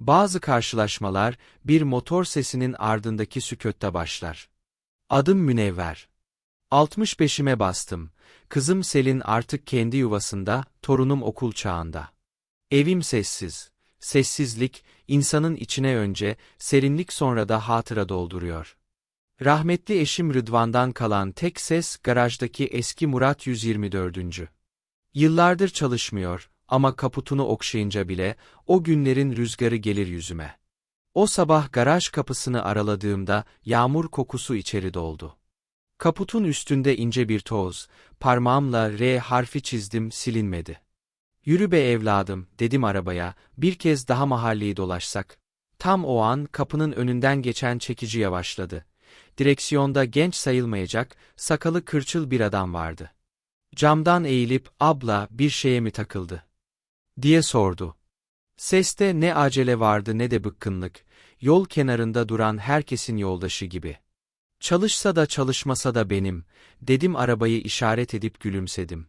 Bazı karşılaşmalar, bir motor sesinin ardındaki sükûtta başlar. Adım Münevver. 65'ime bastım. Kızım Selin artık kendi yuvasında, torunum okul çağında. Evim sessiz. Sessizlik, insanın içine önce, serinlik sonra da hatıra dolduruyor. Rahmetli eşim Rıdvan'dan kalan tek ses garajdaki eski Murat 124. Yıllardır çalışmıyor ama kaputunu okşayınca bile o günlerin rüzgarı gelir yüzüme. O sabah garaj kapısını araladığımda yağmur kokusu içeri doldu. Kaputun üstünde ince bir toz, parmağımla R harfi çizdim silinmedi. Yürü be evladım, dedim arabaya, bir kez daha mahalleyi dolaşsak. Tam o an kapının önünden geçen çekici yavaşladı. Direksiyonda genç sayılmayacak, sakalı kırçıl bir adam vardı. Camdan eğilip, abla bir şeye mi takıldı? Diye sordu. Seste ne acele vardı ne de bıkkınlık, yol kenarında duran herkesin yoldaşı gibi. Çalışsa da çalışmasa da benim, dedim arabayı işaret edip gülümsedim.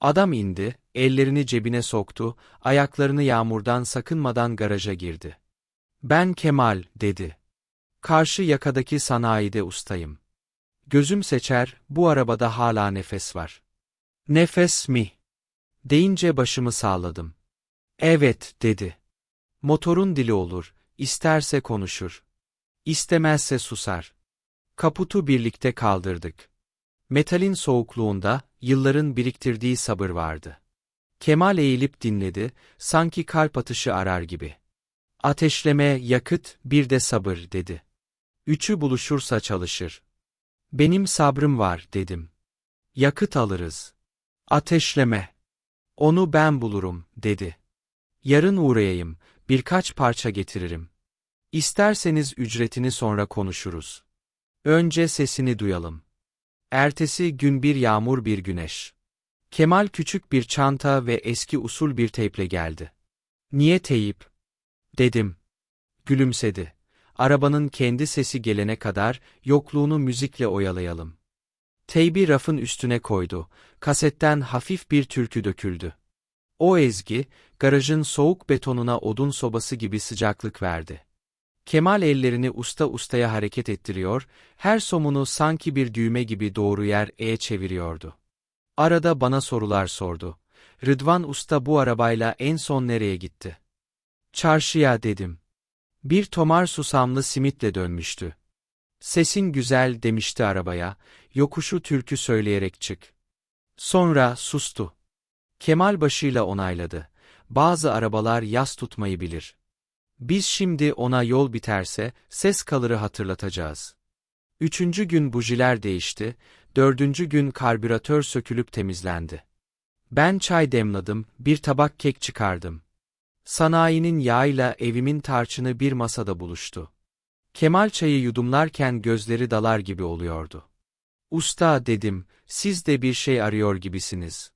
Adam indi, ellerini cebine soktu, ayaklarını yağmurdan sakınmadan garaja girdi. Ben Kemal, dedi. Karşı yakadaki sanayide ustayım. Gözüm seçer, bu arabada hala nefes var. Nefes mi? Deyince başımı sağladım. Evet, dedi. Motorun dili olur, isterse konuşur. İstemezse susar. Kaputu birlikte kaldırdık. Metalin soğukluğunda, yılların biriktirdiği sabır vardı. Kemal eğilip dinledi, sanki kalp atışı arar gibi. Ateşleme, yakıt, bir de sabır, dedi. Üçü buluşursa çalışır. Benim sabrım var, dedim. Yakıt alırız. Ateşleme. Onu ben bulurum, dedi. Yarın uğrayayım, birkaç parça getiririm. İsterseniz ücretini sonra konuşuruz. Önce sesini duyalım. Ertesi gün bir yağmur bir güneş. Kemal küçük bir çanta ve eski usul bir teyple geldi. Niye teyip? Dedim. Gülümsedi. Arabanın kendi sesi gelene kadar yokluğunu müzikle oyalayalım. Teybi rafın üstüne koydu. Kasetten hafif bir türkü döküldü. O ezgi, garajın soğuk betonuna odun sobası gibi sıcaklık verdi. Kemal ellerini usta ustaya hareket ettiriyor, her somunu sanki bir düğme gibi doğru yer e çeviriyordu. Arada bana sorular sordu. Rıdvan Usta bu arabayla en son nereye gitti? Çarşıya dedim. Bir tomar susamlı simitle dönmüştü. Sesin güzel demişti arabaya, yokuşu türkü söyleyerek çık. Sonra sustu. Kemal başıyla onayladı. Bazı arabalar yas tutmayı bilir. Biz şimdi ona yol biterse, ses kalırı hatırlatacağız. Üçüncü gün bujiler değişti, dördüncü gün karbüratör sökülüp temizlendi. Ben çay demladım, bir tabak kek çıkardım. Sanayinin yağıyla evimin tarçını bir masada buluştu. Kemal çayı yudumlarken gözleri dalar gibi oluyordu. Usta dedim, siz de bir şey arıyor gibisiniz.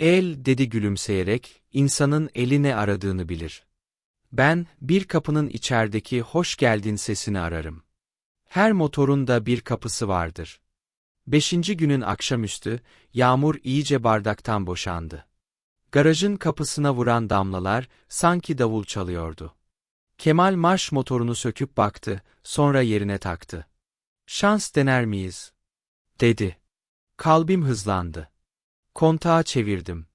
El dedi gülümseyerek, insanın eli ne aradığını bilir. Ben, bir kapının içerideki hoş geldin sesini ararım. Her motorun da bir kapısı vardır. Beşinci günün akşamüstü, yağmur iyice bardaktan boşandı. Garajın kapısına vuran damlalar, sanki davul çalıyordu. Kemal marş motorunu söküp baktı, sonra yerine taktı. Şans dener miyiz? Dedi. Kalbim hızlandı. Kontağı çevirdim.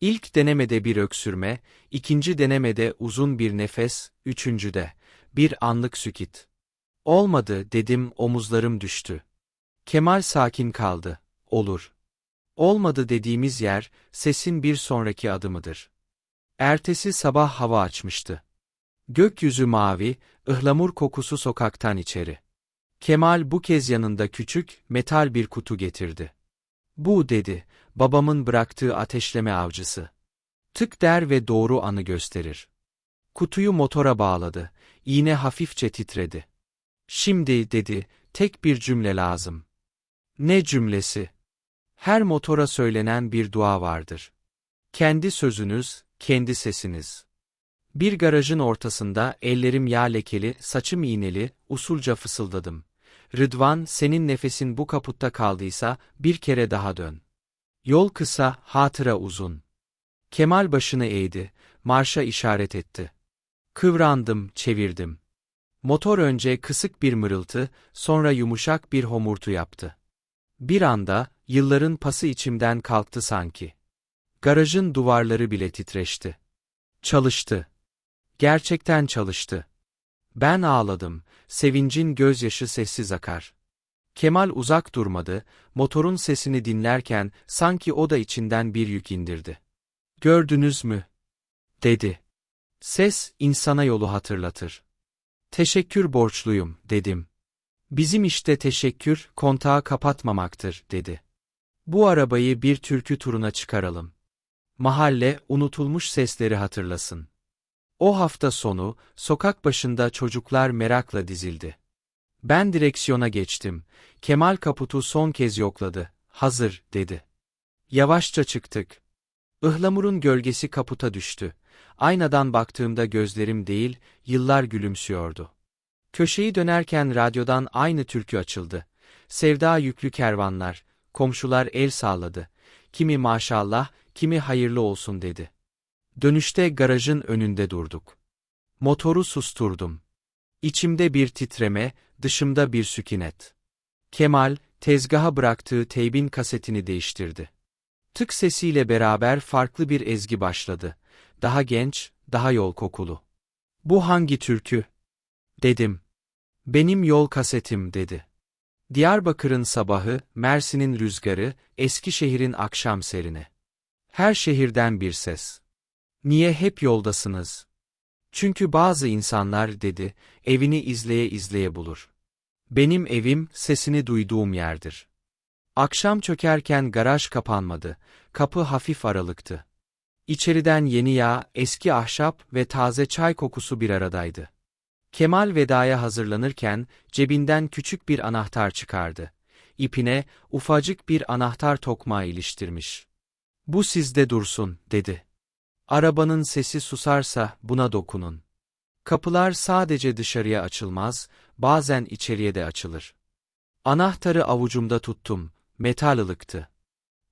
İlk denemede bir öksürme, ikinci denemede uzun bir nefes, üçüncüde bir anlık sükit. Olmadı dedim omuzlarım düştü. Kemal sakin kaldı. Olur. Olmadı dediğimiz yer, sesin bir sonraki adımıdır. Ertesi sabah hava açmıştı. Gökyüzü mavi, ıhlamur kokusu sokaktan içeri. Kemal bu kez yanında küçük, metal bir kutu getirdi. Bu dedi, babamın bıraktığı ateşleme avcısı. Tık der ve doğru anı gösterir. Kutuyu motora bağladı, iğne hafifçe titredi. Şimdi, dedi, tek bir cümle lazım. Ne cümlesi? Her motora söylenen bir dua vardır. Kendi sözünüz, kendi sesiniz. Bir garajın ortasında ellerim yağ lekeli, saçım iğneli, usulca fısıldadım. Rıdvan, senin nefesin bu kaputta kaldıysa, bir kere daha dön. Yol kısa, hatıra uzun. Kemal başını eğdi, marşa işaret etti. Kıvrandım, çevirdim. Motor önce kısık bir mırıltı, sonra yumuşak bir homurtu yaptı. Bir anda, yılların pası içimden kalktı sanki. Garajın duvarları bile titreşti. Çalıştı. Gerçekten çalıştı. Ben ağladım, sevincin gözyaşı sessiz akar. Kemal uzak durmadı, motorun sesini dinlerken sanki o da içinden bir yük indirdi. Gördünüz mü? dedi. Ses, insana yolu hatırlatır. Teşekkür borçluyum, dedim. Bizim işte teşekkür, kontağı kapatmamaktır, dedi. Bu arabayı bir türkü turuna çıkaralım. Mahalle, unutulmuş sesleri hatırlasın. O hafta sonu, sokak başında çocuklar merakla dizildi. Ben direksiyona geçtim. Kemal kaputu son kez yokladı. Hazır, dedi. Yavaşça çıktık. Ihlamurun gölgesi kaputa düştü. Aynadan baktığımda gözlerim değil, yıllar gülümsüyordu. Köşeyi dönerken radyodan aynı türkü açıldı. Sevda yüklü kervanlar, komşular el salladı. Kimi maşallah, kimi hayırlı olsun dedi. Dönüşte garajın önünde durduk. Motoru susturdum. İçimde bir titreme, dışımda bir sükinet. Kemal, tezgaha bıraktığı teybin kasetini değiştirdi. Tık sesiyle beraber farklı bir ezgi başladı. Daha genç, daha yol kokulu. Bu hangi türkü? Dedim. Benim yol kasetim dedi. Diyarbakır'ın sabahı, Mersin'in rüzgarı, Eskişehir'in akşam serini. Her şehirden bir ses. Niye hep yoldasınız? Çünkü bazı insanlar dedi, evini izleye izleye bulur. Benim evim, sesini duyduğum yerdir. Akşam çökerken garaj kapanmadı, kapı hafif aralıktı. İçeriden yeni yağ, eski ahşap ve taze çay kokusu bir aradaydı. Kemal vedaya hazırlanırken cebinden küçük bir anahtar çıkardı. İpine ufacık bir anahtar tokmağı iliştirmiş. Bu sizde dursun, dedi. Arabanın sesi susarsa buna dokunun. Kapılar sadece dışarıya açılmaz, bazen içeriye de açılır. Anahtarı avucumda tuttum, metal ılıktı.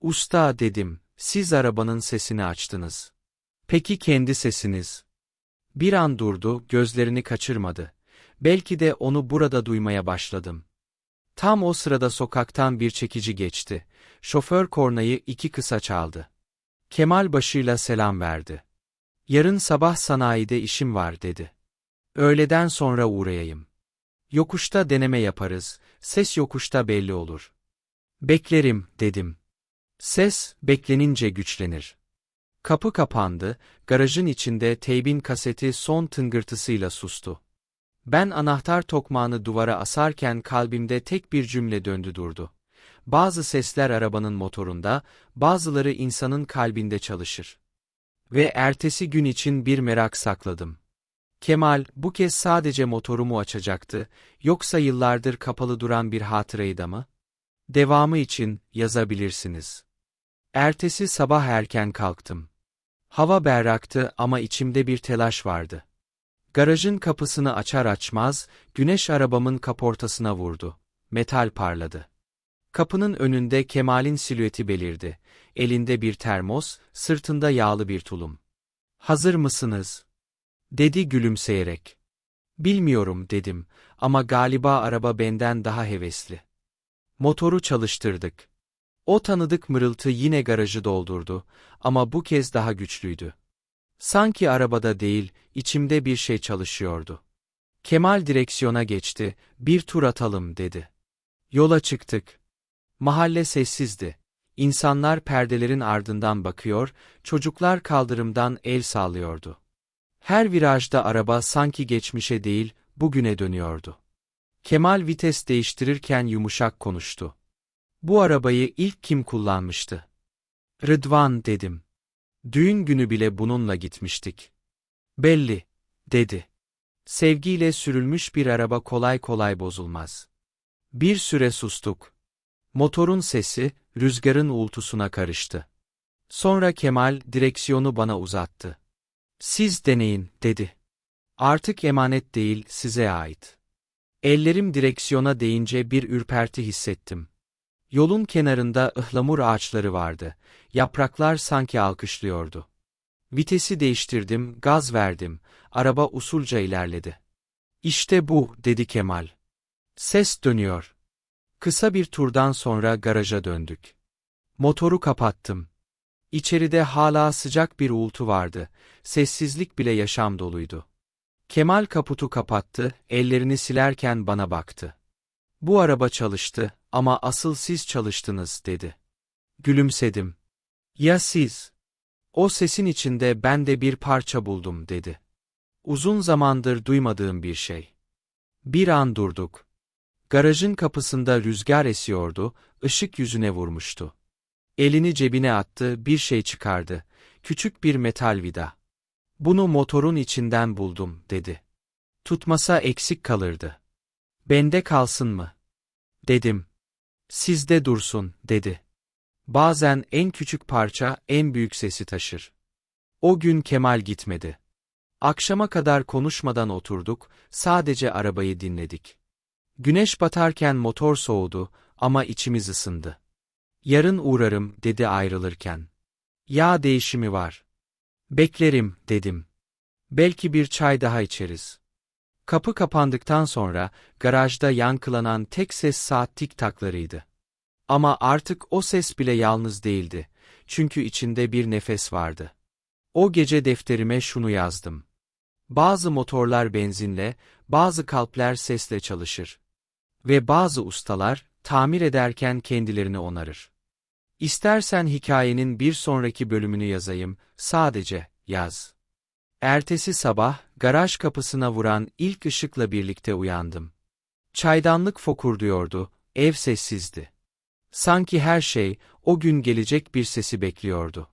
Usta dedim, siz arabanın sesini açtınız. Peki kendi sesiniz? Bir an durdu, gözlerini kaçırmadı. Belki de onu burada duymaya başladım. Tam o sırada sokaktan bir çekici geçti. Şoför kornayı iki kısa çaldı. Kemal başıyla selam verdi. Yarın sabah sanayide işim var dedi. Öğleden sonra uğrayayım. Yokuşta deneme yaparız, ses yokuşta belli olur. Beklerim, dedim. Ses, beklenince güçlenir. Kapı kapandı, garajın içinde teybin kaseti son tıngırtısıyla sustu. Ben anahtar tokmağını duvara asarken kalbimde tek bir cümle döndü durdu. Bazı sesler arabanın motorunda, bazıları insanın kalbinde çalışır. Ve ertesi gün için bir merak sakladım. Kemal, bu kez sadece motorumu açacaktı, yoksa yıllardır kapalı duran bir hatırayı da mı? Devamı için yazabilirsiniz. Ertesi sabah erken kalktım. Hava berraktı ama içimde bir telaş vardı. Garajın kapısını açar açmaz, güneş arabamın kaportasına vurdu. Metal parladı. Kapının önünde Kemal'in silüeti belirdi. Elinde bir termos, sırtında yağlı bir tulum. Hazır mısınız? Dedi gülümseyerek. Bilmiyorum dedim ama galiba araba benden daha hevesli. Motoru çalıştırdık. O tanıdık mırıltı yine garajı doldurdu ama bu kez daha güçlüydü. Sanki arabada değil, içimde bir şey çalışıyordu. Kemal direksiyona geçti, bir tur atalım dedi. Yola çıktık. Mahalle sessizdi. İnsanlar perdelerin ardından bakıyor, çocuklar kaldırımdan el sallıyordu. Her virajda araba sanki geçmişe değil, bugüne dönüyordu. Kemal vites değiştirirken yumuşak konuştu. Bu arabayı ilk kim kullanmıştı? Rıdvan dedim. Düğün günü bile bununla gitmiştik. Belli, dedi. Sevgiyle sürülmüş bir araba kolay kolay bozulmaz. Bir süre sustuk. Motorun sesi, rüzgarın uğultusuna karıştı. Sonra Kemal direksiyonu bana uzattı. Siz deneyin, dedi. Artık emanet değil, size ait. Ellerim direksiyona değince bir ürperti hissettim. Yolun kenarında ıhlamur ağaçları vardı. Yapraklar sanki alkışlıyordu. Vitesi değiştirdim, gaz verdim. Araba usulca ilerledi. İşte bu, dedi Kemal. Ses dönüyor. Kısa bir turdan sonra garaja döndük. Motoru kapattım. İçeride hala sıcak bir uğultu vardı, sessizlik bile yaşam doluydu. Kemal kaputu kapattı, ellerini silerken bana baktı. Bu araba çalıştı ama asıl siz çalıştınız, dedi. Gülümsedim. Ya siz? O sesin içinde ben de bir parça buldum, dedi. Uzun zamandır duymadığım bir şey. Bir an durduk. Garajın kapısında rüzgar esiyordu, ışık yüzüne vurmuştu. Elini cebine attı, bir şey çıkardı. Küçük bir metal vida. Bunu motorun içinden buldum, dedi. Tutmasa eksik kalırdı. Bende kalsın mı? Dedim. Sizde dursun, dedi. Bazen en küçük parça en büyük sesi taşır. O gün Kemal gitmedi. Akşama kadar konuşmadan oturduk, sadece arabayı dinledik. Güneş batarken motor soğudu ama içimiz ısındı. Yarın uğrarım, dedi ayrılırken. Yağ değişimi var. Beklerim, dedim. Belki bir çay daha içeriz. Kapı kapandıktan sonra, garajda yankılanan tek ses saat tik taklarıydı. Ama artık o ses bile yalnız değildi. Çünkü içinde bir nefes vardı. O gece defterime şunu yazdım. Bazı motorlar benzinle, bazı kalpler sesle çalışır. Ve bazı ustalar, tamir ederken kendilerini onarır. İstersen hikayenin bir sonraki bölümünü yazayım, sadece yaz. Ertesi sabah, garaj kapısına vuran ilk ışıkla birlikte uyandım. Çaydanlık fokurduyordu, ev sessizdi. Sanki her şey, o gün gelecek bir sesi bekliyordu.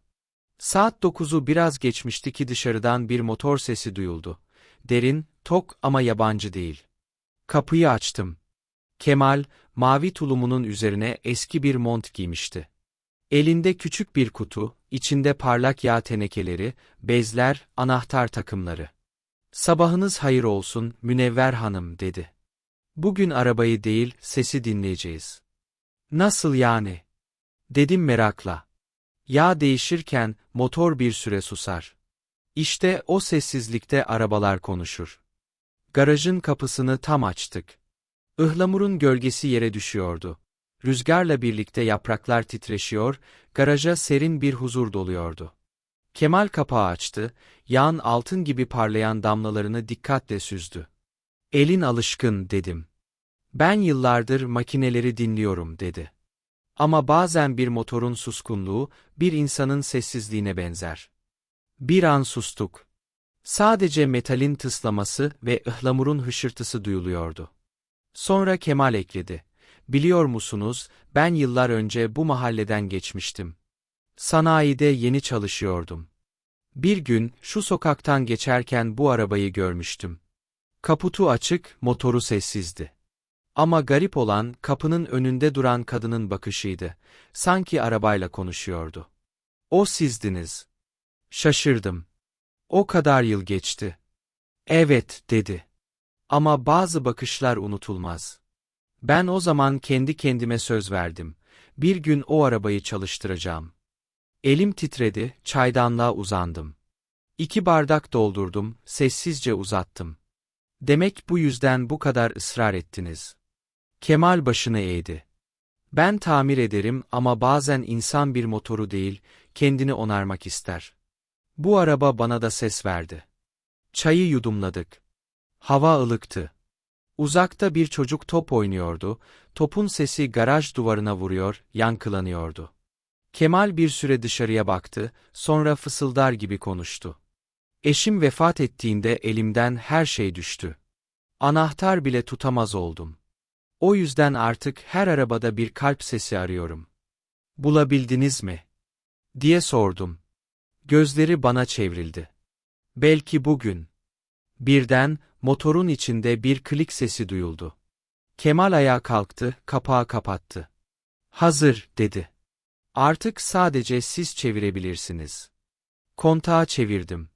Saat dokuzu biraz geçmişti ki dışarıdan bir motor sesi duyuldu. Derin, tok ama yabancı değil. Kapıyı açtım. Kemal, mavi tulumunun üzerine eski bir mont giymişti. Elinde küçük bir kutu, içinde parlak yağ tenekeleri, bezler, anahtar takımları. Sabahınız hayır olsun, Münevver Hanım, dedi. Bugün arabayı değil, sesi dinleyeceğiz. Nasıl yani? Dedim merakla. Yağ değişirken, motor bir süre susar. İşte o sessizlikte arabalar konuşur. Garajın kapısını tam açtık. Ihlamurun gölgesi yere düşüyordu. Rüzgarla birlikte yapraklar titreşiyor, garaja serin bir huzur doluyordu. Kemal kapağı açtı, yağın altın gibi parlayan damlalarını dikkatle süzdü. Elin alışkın, dedim. Ben yıllardır makineleri dinliyorum, dedi. Ama bazen bir motorun suskunluğu, bir insanın sessizliğine benzer. Bir an sustuk. Sadece metalin tıslaması ve ıhlamurun hışırtısı duyuluyordu. Sonra Kemal ekledi. Biliyor musunuz, ben yıllar önce bu mahalleden geçmiştim. Sanayide yeni çalışıyordum. Bir gün, şu sokaktan geçerken bu arabayı görmüştüm. Kaputu açık, motoru sessizdi. Ama garip olan, kapının önünde duran kadının bakışıydı. Sanki arabayla konuşuyordu. O sizdiniz. Şaşırdım. O kadar yıl geçti. Evet, dedi. Ama bazı bakışlar unutulmaz. Ben o zaman kendi kendime söz verdim. Bir gün o arabayı çalıştıracağım. Elim titredi, çaydanlığa uzandım. İki bardak doldurdum, sessizce uzattım. Demek bu yüzden bu kadar ısrar ettiniz. Kemal başını eğdi. Ben tamir ederim ama bazen insan bir motoru değil, kendini onarmak ister. Bu araba bana da ses verdi. Çayı yudumladık. Hava ılıktı. Uzakta bir çocuk top oynuyordu, topun sesi garaj duvarına vuruyor, yankılanıyordu. Kemal bir süre dışarıya baktı, sonra fısıldar gibi konuştu. Eşim vefat ettiğinde elimden her şey düştü. Anahtar bile tutamaz oldum. O yüzden artık her arabada bir kalp sesi arıyorum. Bulabildiniz mi? diye sordum. Gözleri bana çevrildi. Belki bugün. Birden, motorun içinde bir klik sesi duyuldu. Kemal ayağa kalktı, kapağı kapattı. Hazır, dedi. Artık sadece siz çevirebilirsiniz. Kontağı çevirdim.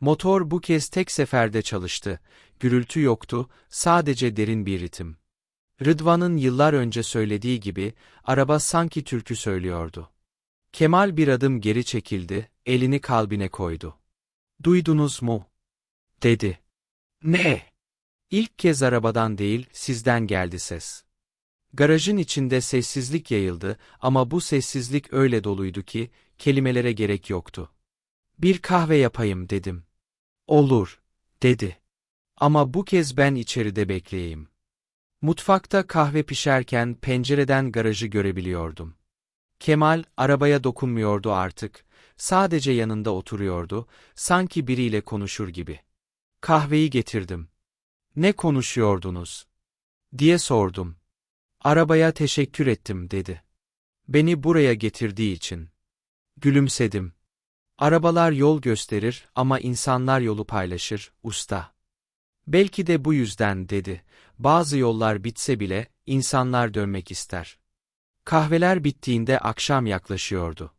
Motor bu kez tek seferde çalıştı. Gürültü yoktu, sadece derin bir ritim. Rıdvan'ın yıllar önce söylediği gibi, araba sanki türkü söylüyordu. Kemal bir adım geri çekildi, elini kalbine koydu. Duydunuz mu? dedi. Ne? İlk kez arabadan değil, sizden geldi ses. Garajın içinde sessizlik yayıldı ama bu sessizlik öyle doluydu ki, kelimelere gerek yoktu. Bir kahve yapayım dedim. Olur, dedi. Ama bu kez ben içeride bekleyeyim. Mutfakta kahve pişerken pencereden garajı görebiliyordum. Kemal, arabaya dokunmuyordu artık. Sadece yanında oturuyordu, sanki biriyle konuşur gibi. Kahveyi getirdim. Ne konuşuyordunuz? diye sordum. Arabaya teşekkür ettim dedi. Beni buraya getirdiği için. Gülümsedim. Arabalar yol gösterir ama insanlar yolu paylaşır, usta. Belki de bu yüzden dedi. Bazı yollar bitse bile insanlar dönmek ister. Kahveler bittiğinde akşam yaklaşıyordu.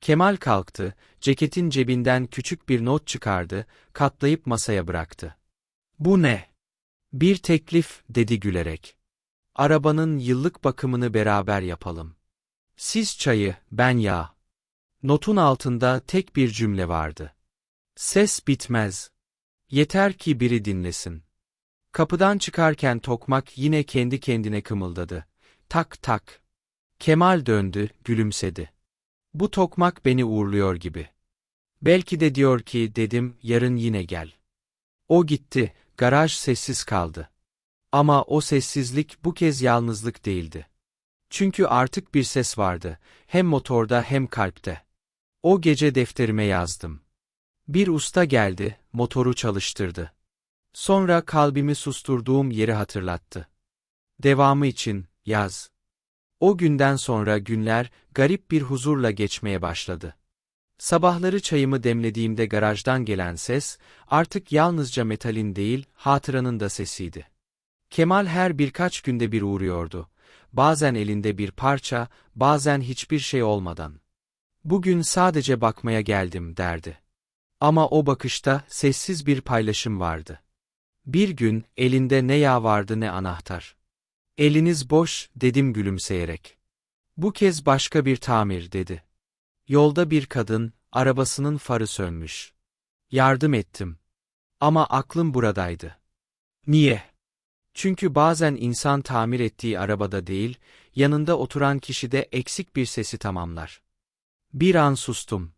Kemal kalktı, ceketin cebinden küçük bir not çıkardı, katlayıp masaya bıraktı. Bu ne? Bir teklif, dedi gülerek. Arabanın yıllık bakımını beraber yapalım. Siz çayı, ben yağ. Notun altında tek bir cümle vardı. Ses bitmez. Yeter ki biri dinlesin. Kapıdan çıkarken tokmak yine kendi kendine kımıldadı. Tak tak. Kemal döndü, gülümsedi. Bu tokmak beni uğurluyor gibi. Belki de diyor ki dedim yarın yine gel. O gitti, garaj sessiz kaldı. Ama o sessizlik bu kez yalnızlık değildi. Çünkü artık bir ses vardı, hem motorda hem kalpte. O gece defterime yazdım. Bir usta geldi, motoru çalıştırdı. Sonra kalbimi susturduğum yeri hatırlattı. Devamı için, yaz. O günden sonra günler, garip bir huzurla geçmeye başladı. Sabahları çayımı demlediğimde garajdan gelen ses, artık yalnızca metalin değil, hatıranın da sesiydi. Kemal her birkaç günde bir uğruyordu. Bazen elinde bir parça, bazen hiçbir şey olmadan. Bugün sadece bakmaya geldim derdi. Ama o bakışta sessiz bir paylaşım vardı. Bir gün elinde ne yağ vardı ne anahtar. Eliniz boş, dedim gülümseyerek. Bu kez başka bir tamir, dedi. Yolda bir kadın, arabasının farı sönmüş. Yardım ettim. Ama aklım buradaydı. Niye? Çünkü bazen insan tamir ettiği arabada değil, yanında oturan kişide eksik bir sesi tamamlar. Bir an sustum.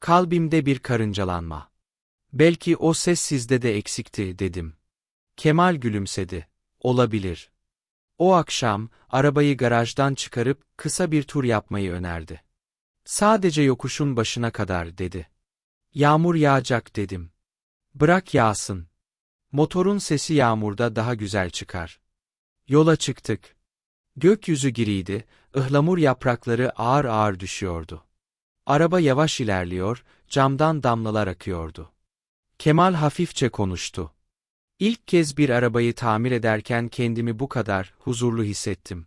Kalbimde bir karıncalanma. Belki o ses sizde de eksikti, dedim. Kemal gülümsedi. Olabilir. O akşam, arabayı garajdan çıkarıp kısa bir tur yapmayı önerdi. Sadece yokuşun başına kadar, dedi. Yağmur yağacak, dedim. Bırak yağsın. Motorun sesi yağmurda daha güzel çıkar. Yola çıktık. Gökyüzü giriydi, ıhlamur yaprakları ağır ağır düşüyordu. Araba yavaş ilerliyor, camdan damlalar akıyordu. Kemal hafifçe konuştu. İlk kez bir arabayı tamir ederken kendimi bu kadar huzurlu hissettim.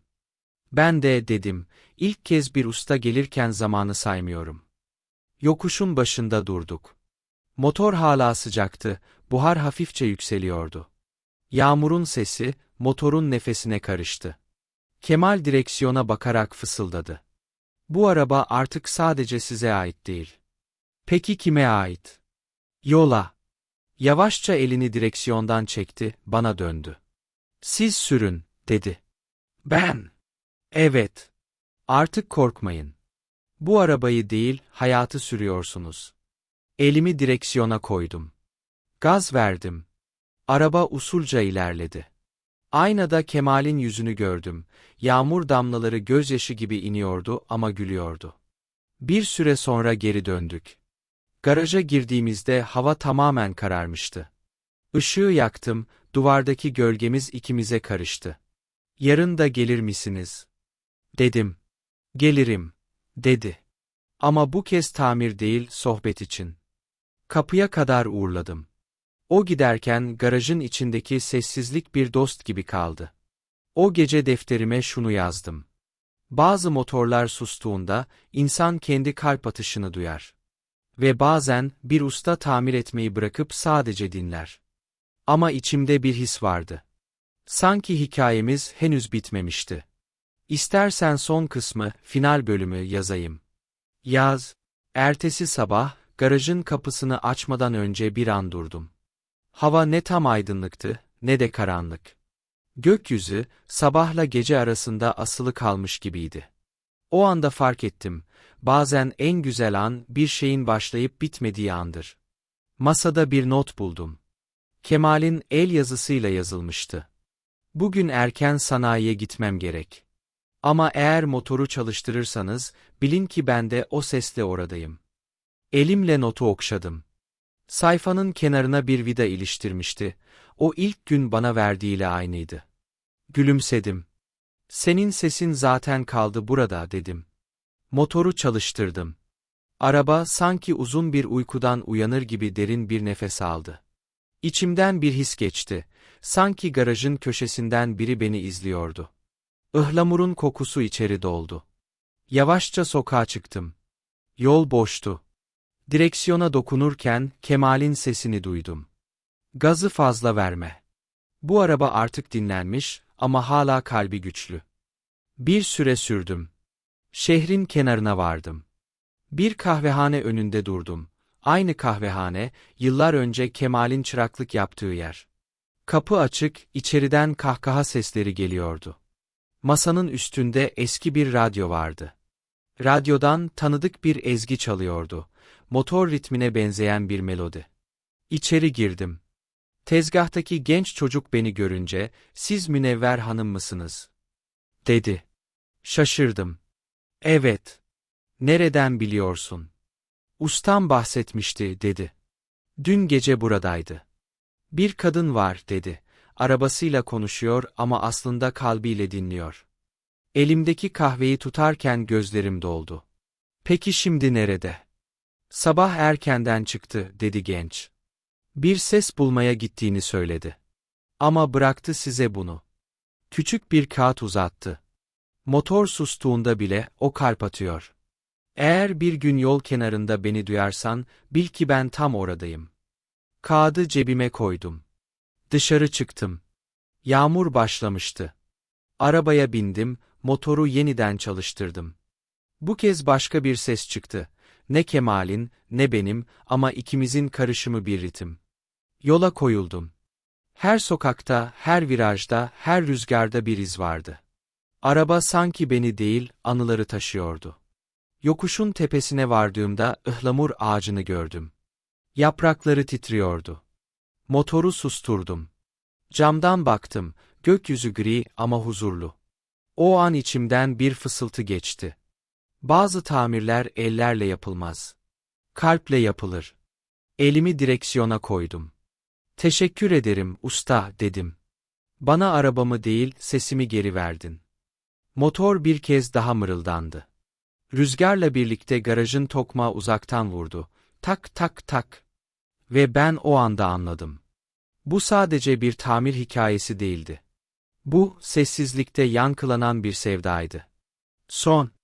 Ben de dedim, ilk kez bir usta gelirken zamanı saymıyorum. Yokuşun başında durduk. Motor hala sıcaktı, buhar hafifçe yükseliyordu. Yağmurun sesi, motorun nefesine karıştı. Kemal direksiyona bakarak fısıldadı. Bu araba artık sadece size ait değil. Peki kime ait? Yola. Yavaşça elini direksiyondan çekti, bana döndü. Siz sürün, dedi. Ben. Evet. Artık korkmayın. Bu arabayı değil, hayatı sürüyorsunuz. Elimi direksiyona koydum. Gaz verdim. Araba usulca ilerledi. Aynada Kemal'in yüzünü gördüm. Yağmur damlaları gözyaşı gibi iniyordu ama gülüyordu. Bir süre sonra geri döndük. Garaja girdiğimizde hava tamamen kararmıştı. Işığı yaktım, duvardaki gölgemiz ikimize karıştı. Yarın da gelir misiniz? Dedim. Gelirim, dedi. Ama bu kez tamir değil, sohbet için. Kapıya kadar uğurladım. O giderken garajın içindeki sessizlik bir dost gibi kaldı. O gece defterime şunu yazdım. Bazı motorlar sustuğunda insan kendi kalp atışını duyar. Ve bazen bir usta tamir etmeyi bırakıp sadece dinler. Ama içimde bir his vardı. Sanki hikayemiz henüz bitmemişti. İstersen son kısmı, final bölümü yazayım. Yaz. Ertesi sabah, garajın kapısını açmadan önce bir an durdum. Hava ne tam aydınlıktı, ne de karanlık. Gökyüzü, sabahla gece arasında asılı kalmış gibiydi. O anda fark ettim, bazen en güzel an bir şeyin başlayıp bitmediği andır. Masada bir not buldum. Kemal'in el yazısıyla yazılmıştı. Bugün erken sanayiye gitmem gerek. Ama eğer motoru çalıştırırsanız, bilin ki ben de o sesle oradayım. Elimle notu okşadım. Sayfanın kenarına bir vida iliştirmişti. O ilk gün bana verdiğiyle aynıydı. Gülümsedim. Senin sesin zaten kaldı burada dedim. Motoru çalıştırdım. Araba sanki uzun bir uykudan uyanır gibi derin bir nefes aldı. İçimden bir his geçti. Sanki garajın köşesinden biri beni izliyordu. Ihlamurun kokusu içeri doldu. Yavaşça sokağa çıktım. Yol boştu. Direksiyona dokunurken Kemal'in sesini duydum. Gazı fazla verme. Bu araba artık dinlenmiş ama hala kalbi güçlü. Bir süre sürdüm. Şehrin kenarına vardım. Bir kahvehane önünde durdum. Aynı kahvehane, yıllar önce Kemal'in çıraklık yaptığı yer. Kapı açık, içeriden kahkaha sesleri geliyordu. Masanın üstünde eski bir radyo vardı. Radyodan tanıdık bir ezgi çalıyordu. Motor ritmine benzeyen bir melodi. İçeri girdim. Tezgahtaki genç çocuk beni görünce, siz Münevver Hanım mısınız? Dedi. Şaşırdım. Evet. Nereden biliyorsun? Ustam bahsetmişti, dedi. Dün gece buradaydı. Bir kadın var, dedi. Arabasıyla konuşuyor ama aslında kalbiyle dinliyor. Elimdeki kahveyi tutarken gözlerim doldu. Peki şimdi nerede? Sabah erkenden çıktı, dedi genç. Bir ses bulmaya gittiğini söyledi. Ama bıraktı size bunu. Küçük bir kağıt uzattı. Motor sustuğunda bile o kalp atıyor. Eğer bir gün yol kenarında beni duyarsan, bil ki ben tam oradayım. Kağıdı cebime koydum. Dışarı çıktım. Yağmur başlamıştı. Arabaya bindim, motoru yeniden çalıştırdım. Bu kez başka bir ses çıktı. Ne Kemal'in, ne benim ama ikimizin karışımı bir ritim. Yola koyuldum. Her sokakta, her virajda, her rüzgarda bir iz vardı. Araba sanki beni değil, anıları taşıyordu. Yokuşun tepesine vardığımda ıhlamur ağacını gördüm. Yaprakları titriyordu. Motoru susturdum. Camdan baktım, gökyüzü gri ama huzurlu. O an içimden bir fısıltı geçti. Bazı tamirler ellerle yapılmaz. Kalple yapılır. Elimi direksiyona koydum. Teşekkür ederim usta dedim. Bana arabamı değil sesimi geri verdin. Motor bir kez daha mırıldandı. Rüzgarla birlikte garajın tokmağı uzaktan vurdu. Tak tak tak. Ve ben o anda anladım. Bu sadece bir tamir hikayesi değildi. Bu, sessizlikte yankılanan bir sevdaydı. Son.